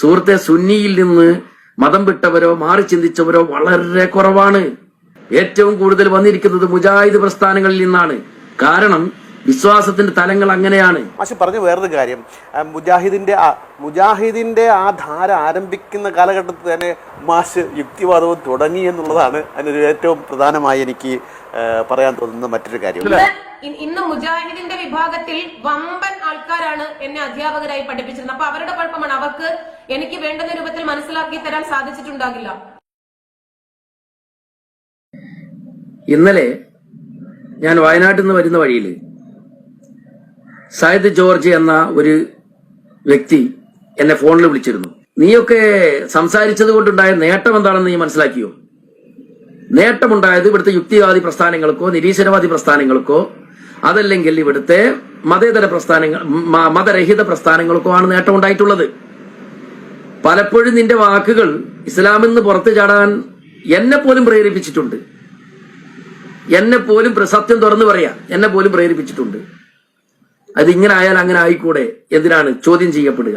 സുഹൃത്തെ സുന്നിയിൽ നിന്ന് മതം വിട്ടവരോ മാറി ചിന്തിച്ചവരോ വളരെ കുറവാണ്. ഏറ്റവും കൂടുതൽ വന്നിരിക്കുന്നത് മുജാഹിദ് പ്രസ്ഥാനങ്ങളിൽ നിന്നാണ്. കാരണം വിശ്വാസത്തിന്റെ തലങ്ങൾ അങ്ങനെയാണ്. മാഷ് പറഞ്ഞു വേറൊരു കാര്യം. മുജാഹിദിന്റെ ആ മുജാഹിദിന്റെ ആ ധാര ആരംഭിക്കുന്ന കാലഘട്ടത്തിൽ തന്നെ മാഷ് യുക്തിവാദവും തുടങ്ങി എന്നുള്ളതാണ് അതിനൊരു ഏറ്റവും പ്രധാനമായി എനിക്ക് പറയാൻ തോന്നുന്ന മറ്റൊരു കാര്യം. ഇന്ന് മുജാഹിദിന്റെ വിഭാഗത്തിൽ വമ്പൻ ആൾക്കാരാണ് എന്നെ അധ്യാപകരായി പഠിപ്പിച്ചിരുന്നത്. അപ്പൊ അവരുടെ കുഴപ്പമാണ്. അവർക്ക് എനിക്ക് വേണ്ടുന്ന രൂപത്തിൽ മനസ്സിലാക്കി തരാൻ സാധിച്ചിട്ടുണ്ടാകില്ല. ഇന്നലെ ഞാൻ വയനാട്ടിൽ നിന്ന് വരുന്ന വഴിയിൽ സയ്യിദ് ജോർജ് എന്ന ഒരു വ്യക്തി എന്നെ ഫോണിൽ വിളിച്ചിരുന്നു. നീയൊക്കെ സംസാരിച്ചത് കൊണ്ടുണ്ടായ നേട്ടം എന്താണെന്ന് നീ മനസ്സിലാക്കിയോ? നേട്ടമുണ്ടായത് ഇവിടുത്തെ യുക്തിവാദി പ്രസ്ഥാനങ്ങൾക്കോ നിരീശ്വരവാദി പ്രസ്ഥാനങ്ങൾക്കോ അതല്ലെങ്കിൽ ഇവിടുത്തെ മതേതര പ്രസ്ഥാനങ്ങൾ മതരഹിത പ്രസ്ഥാനങ്ങൾക്കുമാണ് നേട്ടം ഉണ്ടായിട്ടുള്ളത്. പലപ്പോഴും നിന്റെ വാക്കുകൾ ഇസ്ലാമിൽ നിന്ന് പുറത്തു ചാടാൻ എന്നെ പോലും പ്രേരിപ്പിച്ചിട്ടുണ്ട്. എന്നെ പോലും പ്രസത്യം തുറന്നു പറയാ എന്നെ പോലും പ്രേരിപ്പിച്ചിട്ടുണ്ട്. അത് ഇങ്ങനെ ആയാൽ അങ്ങനെ ആയിക്കൂടെ എന്തിനാണ് ചോദ്യം ചെയ്യപ്പെടുക?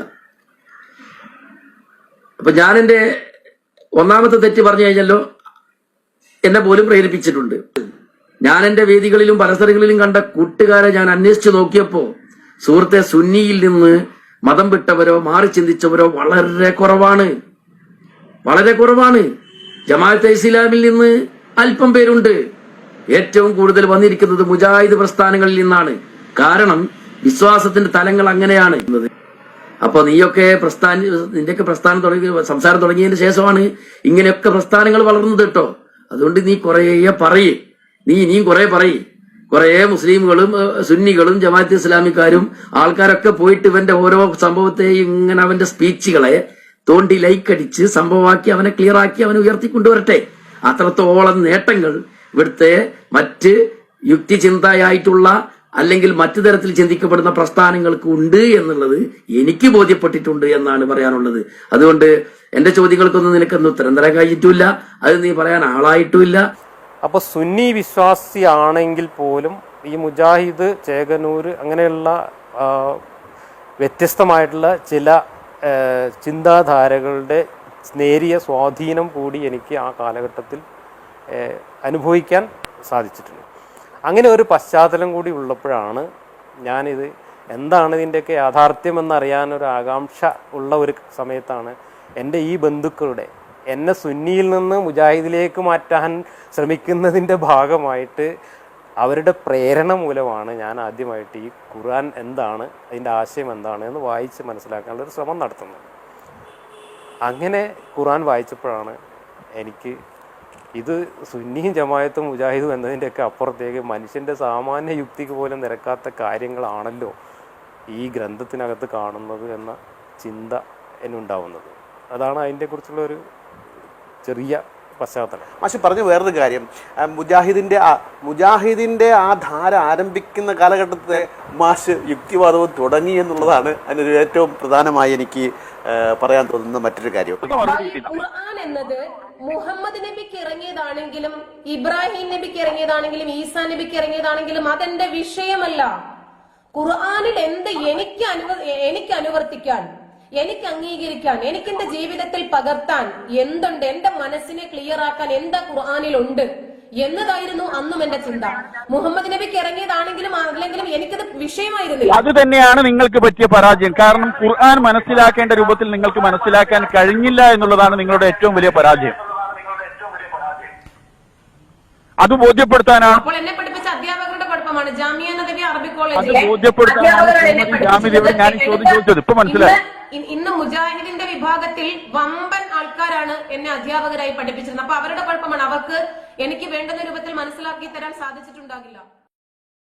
അപ്പൊ ഞാൻ എന്റെ ഒന്നാമത്തെ തെറ്റ് പറഞ്ഞു കഴിഞ്ഞല്ലോ എന്നെ പോലും പ്രേരിപ്പിച്ചിട്ടുണ്ട്. ഞാൻ എന്റെ വേദികളിലും പരസരങ്ങളിലും കണ്ട കൂട്ടുകാരെ ഞാൻ അന്വേഷിച്ചു നോക്കിയപ്പോ സുഹൃത്തെ സുന്നിയിൽ നിന്ന് മതം വിട്ടവരോ മാറി ചിന്തിച്ചവരോ വളരെ കുറവാണ്. വളരെ കുറവാണ്. ജമാഅത്തെ ഇസ്ലാമിൽ നിന്ന് അല്പം പേരുണ്ട്. ഏറ്റവും കൂടുതൽ വന്നിരിക്കുന്നത് മുജാഹിദ് പ്രസ്ഥാനങ്ങളിൽ നിന്നാണ്. കാരണം വിശ്വാസത്തിന്റെ തലങ്ങൾ അങ്ങനെയാണ്. അപ്പൊ നീയൊക്കെ പ്രസ്ഥാന നിന്റെയൊക്കെ പ്രസ്ഥാനം തുടങ്ങി സംസാരം തുടങ്ങിയതിന് ശേഷമാണ് ഇങ്ങനെയൊക്കെ പ്രസ്ഥാനങ്ങൾ വളർന്നത് കേട്ടോ. അതുകൊണ്ട് നീ കുറേ പറയേ. നീ ഇനിയും കുറെ പറയും. കുറെ മുസ്ലിമുകളും സുന്നികളും ജമാഅത്ത് ഇസ്ലാമിക്കാരും ആൾക്കാരൊക്കെ പോയിട്ട് ഇവന്റെ ഓരോ സംഭവത്തെയും ഇങ്ങനെ അവന്റെ സ്പീച്ചുകളെ തോണ്ടി ലൈക്ക് അടിച്ച് സംഭവമാക്കി അവനെ ക്ലിയർ ആക്കി അവനെ ഉയർത്തിക്കൊണ്ടുവരട്ടെ. അത്രത്തോളം നേട്ടങ്ങൾ ഇവിടുത്തെ മറ്റ് യുക്തിചിന്തയായിട്ടുള്ള അല്ലെങ്കിൽ മറ്റു തരത്തിൽ ചിന്തിക്കപ്പെടുന്ന പ്രസ്ഥാനങ്ങൾക്ക് ഉണ്ട് എന്നുള്ളത് എനിക്ക് ബോധ്യപ്പെട്ടിട്ടുണ്ട് എന്നാണ് പറയാനുള്ളത്. അതുകൊണ്ട് എന്റെ ചോദ്യങ്ങൾക്കൊന്നും നിനക്കൊന്നും ഉത്തരം തരാൻ കഴിഞ്ഞിട്ടില്ല അത് നീ പറയാൻ ആളായിട്ടുമില്ല. അപ്പോൾ സുന്നി വിശ്വാസിയാണെങ്കിൽ പോലും ഈ മുജാഹിദ് ചേകനൂർ അങ്ങനെയുള്ള വ്യത്യസ്തമായിട്ടുള്ള ചില ചിന്താധാരകളുടെ നേരിയ സ്വാധീനം കൂടി എനിക്ക് ആ കാലഘട്ടത്തിൽ അനുഭവിക്കാൻ സാധിച്ചിട്ടുണ്ട്. അങ്ങനെ ഒരു പശ്ചാത്തലം കൂടി ഉള്ളപ്പോഴാണ് ഞാനിത് എന്താണ് ഇതിന്റെയൊക്കെ യാഥാർത്ഥ്യം എന്നറിയാനൊരു ആകാംക്ഷ ഉള്ള ഒരു സമയത്താണ് എന്റെ ഈ ബന്ധുക്കളുടെ എന്നെ സുന്നിയിൽ നിന്ന് മുജാഹിദിലേക്ക് മാറ്റാൻ ശ്രമിക്കുന്നതിന്റെ ഭാഗമായിട്ട് അവരുടെ പ്രേരണ മൂലമാണ് ഞാൻ ആദ്യമായിട്ട് ഈ ഖുർആൻ എന്താണ് അതിന്റെ ആശയം എന്താണ് എന്ന് വായിച്ച് മനസ്സിലാക്കാനുള്ള ഒരു ശ്രമം നടത്തുന്നത്. അങ്ങനെ ഖുർആൻ വായിച്ചപ്പോഴാണ് എനിക്ക് ഇത് സുന്നിയും ജമായത്തും മുജാഹിദും എന്നതിന്റെയൊക്കെ അപ്പുറത്തേക്ക് മനുഷ്യന്റെ സാമാന്യ യുക്തിക്ക് പോലും നിരക്കാത്ത കാര്യങ്ങളാണല്ലോ ഈ ഗ്രന്ഥത്തിനകത്ത് കാണുന്നത് എന്ന ചിന്ത എന്നുണ്ടാവുന്നത്. അതാണ് അതിനെക്കുറിച്ചുള്ള ഒരു ചെറിയ പശ്ചാത്തലം. മാഷി പറഞ്ഞു വേറൊരു കാര്യം. മുജാഹിദിന്റെ മുജാഹിദിന്റെ ആ മുജാഹിദിന്റെ ആ ധാര ആരംഭിക്കുന്ന കാലഘട്ടത്തെ മാഷ് യുക്തിവാദവും തുടങ്ങി എന്നുള്ളതാണ് അതിനൊരു ഏറ്റവും പ്രധാനമായി എനിക്ക് പറയാൻ തോന്നുന്ന മറ്റൊരു കാര്യം. ഖുർആൻ എന്നത് മുഹമ്മദ് നബിക്ക് ഇറങ്ങിയതാണെങ്കിലും ഇബ്രാഹിം നബിക്ക് ഇറങ്ങിയതാണെങ്കിലും ഈസാ നബിക്ക് ഇറങ്ങിയതാണെങ്കിലും അതെന്റെ വിഷയമല്ല. ഖുർആാനിൽ എന്ത് എനിക്ക് അനുവ എനിക്ക് അനുവർത്തിക്കാൻ എനിക്ക് അംഗീകരിക്കാൻ എനിക്ക് എന്റെ ജീവിതത്തിൽ പകർത്താൻ എന്തുണ്ട്? എന്റെ മനസ്സിനെ ക്ലിയർ ആക്കാൻ എന്താ ഖുർആനിലുണ്ട്? എന്നതായിരുന്നു അന്നും എന്റെ ചിന്ത. മുഹമ്മദ് നബിക്ക് ഇറങ്ങിയതാണെങ്കിലും അല്ലെങ്കിലും എനിക്കത് വിഷയമായിരുന്നില്ല. അത് തന്നെയാണ് നിങ്ങൾക്ക് പറ്റിയ പരാജയം. കാരണം ഖുർആൻ മനസ്സിലാക്കേണ്ട രൂപത്തിൽ നിങ്ങൾക്ക് മനസ്സിലാക്കാൻ കഴിഞ്ഞില്ല എന്നുള്ളതാണ് നിങ്ങളുടെ ഏറ്റവും വലിയ പരാജയം. അത് ബോധ്യപ്പെടുത്താനാണ് അപ്പോൾ എന്നെ പഠിപ്പിച്ച അധ്യാപകരുടെ കുഴപ്പമാണ്. ജാമിയ നദവി അറബി കോളേജിലെ ബോധ്യപ്പെടുത്താനാണ് ഞാൻ ചോദ്യം. ചോദിച്ചത്. ഇപ്പൊ മനസ്സിലായി. ഇന്ന് മുജാഹിദിന്റെ വിഭാഗത്തിൽ വമ്പൻ ആൾക്കാരാണ് എന്നെ അധ്യാപകരായി പഠിപ്പിച്ചിരുന്നത്. അപ്പൊ അവരുടെ കുഴപ്പമാണ്. അവർക്ക് എനിക്ക് വേണ്ടുന്ന രൂപത്തിൽ മനസ്സിലാക്കി തരാൻ സാധിച്ചിട്ടുണ്ടാകില്ല.